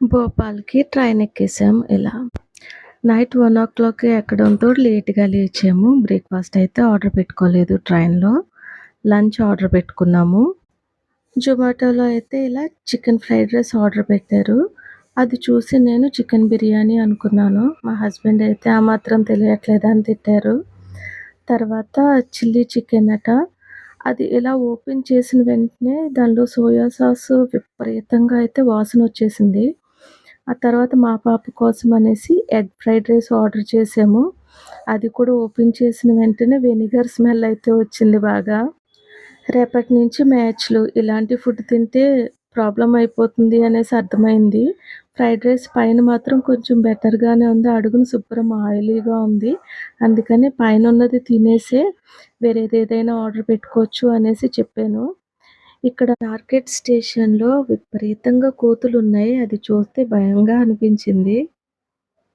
భోపాల్‌కి train ఎక్కేసాము ఇలా. Night 1:00కి ఎక్కడంతో లేట్‌గా లేచాము. Breakfast అయితే ఆర్డర్ పెట్టుకోలేదు ట్రైన్‌లో. లంచ్ ఆర్డర్ పెట్టుకున్నాము. జొమాటోలో అయితే ఇలా చికెన్ ఫ్రైడ్ రైస్ ఆర్డర్ పెట్టారు. అది చూసి నేను చికెన్ బిర్యానీ అనుకున్నాను. మా హస్బెండ్ అయితే ఆ మాత్రం తెలియట్లేదు అని తిట్టారు. తర్వాత చిల్లీ చికెన్ అట. అది ఇలా ఓపెన్ చేసిన వెంటనే దానిలో సోయా సాస్ విపరీతంగా అయితే వాసన వచ్చేసింది ఆ తర్వాత మా పాప కోసం అనేసి ఎగ్ ఫ్రైడ్ రైస్ ఆర్డర్ చేసాము. అది కూడా ఓపెన్ చేసిన వెంటనే వెనిగర్ స్మెల్ అయితే వచ్చింది బాగా. రేపటి నుంచి మ్యాచ్‌లు. ఇలాంటి ఫుడ్ తింటే ప్రాబ్లమ్ అయిపోతుంది అనేసి అర్థమైంది. ఫ్రైడ్ రైస్ పైన మాత్రం కొంచెం బెటర్‌గానే ఉంది. అడుగున శుభ్రం ఆయిలీగా ఉంది. అందుకని పైన ఉన్నది తినేసే వేరేదేదైనా ఆర్డర్ పెట్టుకోవచ్చు అనేసి చెప్పాను. ఇక్కడ మార్కెట్ స్టేషన్‌లో విపరీతంగా కోతులు ఉన్నాయి అది చూస్తే భయంగా అనిపించింది.